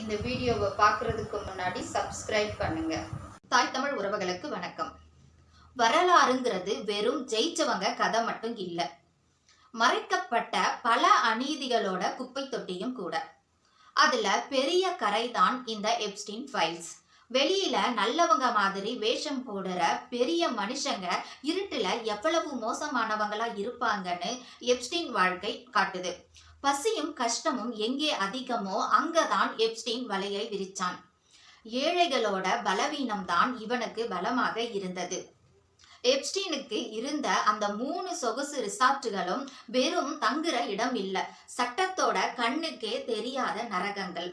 இந்த வீடியோவை பார்க்குறதுக்கு முன்னாடி சப்ஸ்கிரைப் பண்ணுங்க. தாய் தமிழ் உறவுகளுக்கு வணக்கம். வரலாறுங்கிறது வெறும் ஜெயிச்சவங்க கதை மட்டும் இல்லை. மறைக்கப்பட்ட பல அநீதிகளோட குப்பை தொட்டியும் கூட. அதுல பெரிய கரை தான் இந்த எப்ஸ்டின் ஃபைல்ஸ் வெளியில நல்லவங்க மாதிரி வேஷம் போடுற பெரிய மனுஷங்க இருட்டுல எவ்வளவு மோசமானவங்களா இருப்பாங்கன்னு எப்ஸ்டின் வாழ்க்கை காட்டுது. பசியும் கஷ்டமும் எங்கே அதிகமோ அங்கதான் எப்ஸ்டீன் வலையை விரிச்சான். ஏழைகளோட பலவீனம்தான் இவனுக்கு பலமாக இருந்தது. எப்ஸ்டீனுக்கு இருந்த அந்த மூணு சொகுசு ரிசார்ட்டுகளும் வெறும் தங்குற இடம் இல்லை. சட்டத்தோட கண்ணுக்கே தெரியாத நரகங்கள்.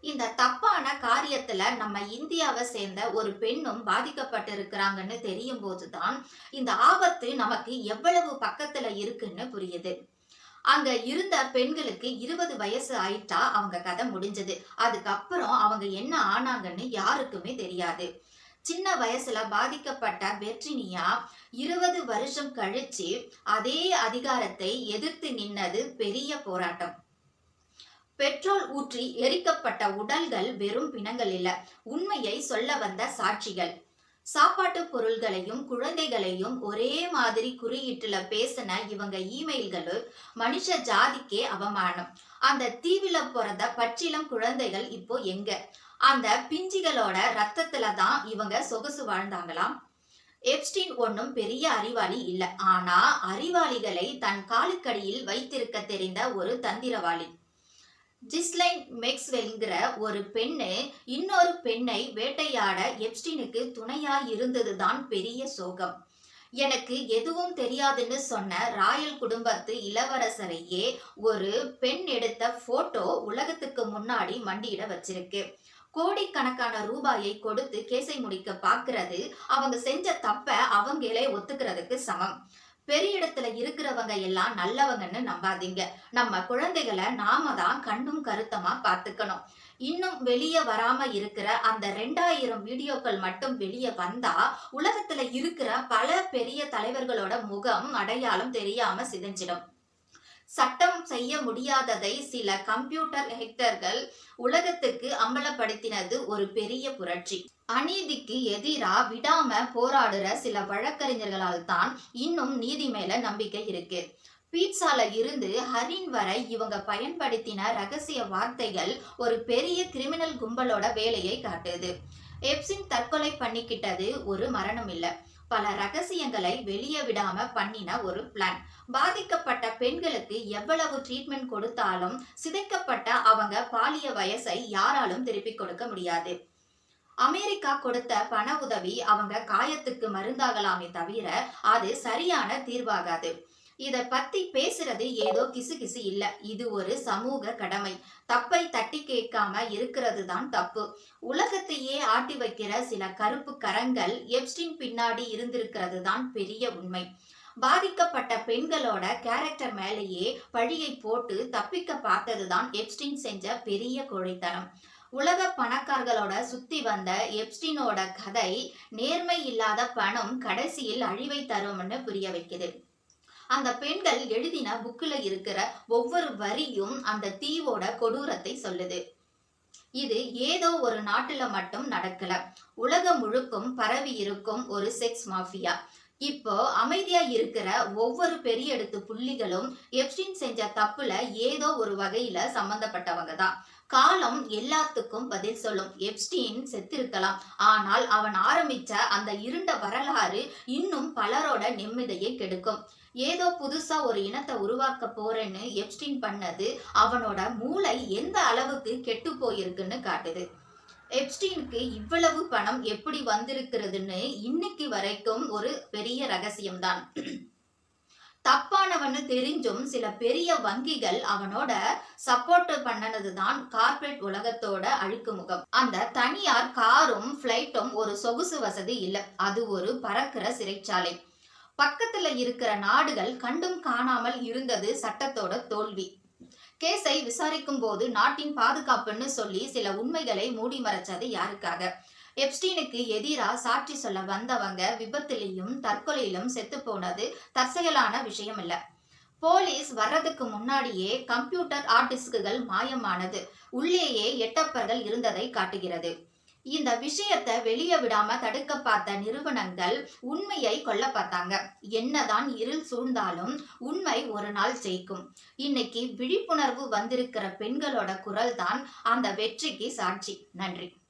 இந்த தப்பான காரியத்துல நம்ம இந்தியாவை சேர்ந்த ஒரு பெண்ணும் பாதிக்கப்பட்டிருக்கிறாங்கன்னு தெரியும் போதுதான் இந்த ஆபத்து நமக்கு எவ்வளவு பக்கத்துல இருக்குன்னு புரியுது. அங்க இருந்த பெண்களுக்கு இருபது வயசு ஆயிட்டா அவங்க கதை முடிஞ்சது. அதுக்கப்புறம் அவங்க என்ன ஆனாங்கன்னு யாருக்குமே தெரியாது. சின்ன வயசுல பாதிக்கப்பட்ட வெற்றினியா இருபது வருஷம் கழிச்சு அதே அதிகாரத்தை எதிர்த்து நின்னது பெரிய போராட்டம். பெட்ரோல் ஊற்றி எரிக்கப்பட்ட உடல்கள் வெறும் பிணங்கள் இல்ல. உண்மையை சொல்ல வந்த சாட்சிகள். சாப்பாட்டு பொருள்களையும் குழந்தைகளையும் ஒரே மாதிரி குறியீட்டுல பேசின இவங்க இமெயில்கள் மனுஷ ஜாதிக்கே அவமானம். அந்த தீவில பிறந்த பச்சிலம் குழந்தைகள் இப்போ எங்க? அந்த பிஞ்சிகளோட ரத்தத்துல தான் இவங்க சொகுசு வாழ்ந்தாங்களாம். எப்ஸ்டின் ஒன்றும் பெரிய அறிவாளி இல்லை. ஆனா அறிவாளிகளை தன் காலுக்கடியில் வைத்திருக்க தெரிந்த ஒரு தந்திரவாளி. ஜிஸ்லைன் மேக்ஸ்வெல்ங்கிற ஒரு பெண்ணு இன்னொரு பெண்ணை வேட்டையாட எப்ஸ்டீனுக்கு துணையா இருந்ததுதான் பெரிய சோகம். எனக்கு எதுவும் தெரியாதுன்னு சொன்ன ராயல் குடும்பத்து இளவரசரையே ஒரு பெண் எடுத்த போட்டோ உலகத்துக்கு முன்னாடி மண்டியிட வச்சிருக்கு. கோடிக்கணக்கான ரூபாயை கொடுத்து கேசை முடிக்க பாக்குறது அவங்க செஞ்ச தப்ப அவங்களே ஒத்துக்கிறதுக்கு சமம். பெரிய இடத்துல இருக்கிறவங்க எல்லாம் நல்லவங்கன்னு நம்பாதீங்க. நம்ம குழந்தைகளை நாம தான் கண்ணும் கருத்தமா பார்த்துக்கணும். இன்னும் வெளியே வராம இருக்கிற அந்த ரெண்டாயிரம் வீடியோக்கள் மட்டும் வெளியே வந்தா உலகத்துல இருக்கிற பல பெரிய தலைவர்களோட முகம் அடையாளம் தெரியாம சிதைஞ்சிடும். சட்டம் செய்ய முடியாததை சில கம்ப்யூட்டர் ஹெக்டர்கள் உலகத்துக்கு அம்பலப்படுத்தினது ஒரு பெரிய புரட்சி. அநீதிக்கு எதிரா விடாம போராடுற சில வழக்கறிஞர்களால் தான் இன்னும் நீதி மேல நம்பிக்கை இருக்கு. பீட்சால இருந்து ஹரின் வரை இவங்க பயன்படுத்தின ரகசிய வார்த்தைகள் ஒரு பெரிய கிரிமினல் கும்பலோட வேலையை காட்டுது. எப்சின் தற்கொலை பண்ணிக்கிட்டது ஒரு மரணம் இல்ல. பல ரகசியங்களை வெளியே விடாம பண்ணின ஒரு பிளான் பாதிக்கப்பட்ட பெண்களுக்கு எவ்வளவு ட்ரீட்மெண்ட் கொடுத்தாலும் சிதைக்கப்பட்ட அவங்க பாலிய வயசை யாராலும் திருப்பிக் கொடுக்க முடியாது. அமெரிக்கா கொடுத்த பண உதவி அவங்க காயத்துக்கு மருந்தாகலாமே தவிர அது சரியான தீர்வாகாது. இத பத்தி பேசுறது ஏதோ கிசு கிசு இல்ல. இது ஒரு சமூக கடமை. தப்பை தட்டி கேட்காம இருக்கிறது தான் தப்பு. உலகத்தையே ஆட்டி வைக்கிற சில கருப்பு கரங்கள் எப்ஸ்டின் பின்னாடி இருந்திருக்கிறது தான் பெரிய உண்மை. பாதிக்கப்பட்ட பெண்களோட கேரக்டர் மேலேயே பழியை போட்டு தப்பிக்க பார்த்ததுதான் எப்ஸ்டின் செஞ்ச பெரிய கோழைத்தனம். உலக பணக்காரர்களோட சுத்தி வந்த எப்ஸ்டினோட கதை நேர்மை இல்லாத பணம் கடைசியில் அழிவை தரும்னு புரிய வைக்குது. அந்த பெண்கள் எழுதின புக்கில் இருக்கிற ஒவ்வொரு வரியும் அந்த தீவோட கொடூரத்தை சொல்லுது. இது ஏதோ ஒரு நாட்டுல மட்டும் நடக்கல. உலகம் முழுக்கும் பரவி இருக்கும் ஒரு செக்ஸ் மாஃபியா இப்போ அமைதியா இருக்கிற ஒவ்வொரு பெரிய எடுத்து புள்ளிகளும் எப்ஸ்டின் செஞ்ச தப்புல ஏதோ ஒரு வகையில சம்பந்தப்பட்டவங்க தான். காலம் எல்லாத்துக்கும் பதில் சொல்லும். எப்ஸ்டீன் செத்திருக்கலாம். ஆனால் அவன் ஆரம்பிச்ச அந்த இருண்ட வரலாறு இன்னும் பலரோட நிம்மதியை கெடுக்கும். ஏதோ புதுசா ஒரு இனத்தை உருவாக்க போறேன்னு எப்ஸ்டீன் பண்ணது அவனோட மூளை எந்த அளவுக்கு கெட்டு போயிருக்குன்னு காட்டுது. எப்ஸ்டீனுக்கு இவ்வளவு பணம் எப்படி வந்திருக்கிறதுன்னு இன்னைக்கு வரைக்கும் ஒரு பெரிய ரகசியம்தான். தப்பானவன்னு தெரிஞ்சும் சில பெரிய வங்கிகள் அவனோட சப்போர்ட் பண்ணனது தான் கார்ப்பரேட் உலகத்தோட அழுக்கு முகம் அந்த தனியார் காரும் பிளைட்டும் ஒரு சொகுசு வசதி இல்லை. அது ஒரு பறக்கிற சிறைச்சாலை. பக்கத்துல இருக்கிற நாடுகள் கண்டும் காணாமல் இருந்தது சட்டத்தோட தோல்வி. கேஸை விசாரிக்கும் போது நாட்டின் பாதுகாப்புன்னு சொல்லி சில உண்மைகளை மூடி மறைச்சது யாருக்காக? எப்ஸ்டீனுக்கு எதிராக சாட்சி சொல்ல வந்தவங்க விபத்திலையும் தற்கொலையிலும் செத்து போனது தற்செயலான விஷயம் இல்ல போலீஸ் வர்றதுக்கு முன்னாடியே கம்ப்யூட்டர் ஹார்ட் டிஸ்குகள் மாயமானது. உள்ளேயே எட்டப்பர்கள் இருந்ததை காட்டுகிறது. இந்த விஷயத்தை வெளியே விடாம தடுக்க பார்த்த நிறுவனங்கள் உண்மையை கொல்ல பார்த்தாங்க. என்னதான் இருள் சூழ்ந்தாலும் உண்மை ஒரு நாள் ஜெயிக்கும். இன்னைக்கு விழிப்புணர்வு வந்திருக்கிற பெண்களோட குரல் தான் அந்த வெற்றிக்கு சாட்சி. நன்றி.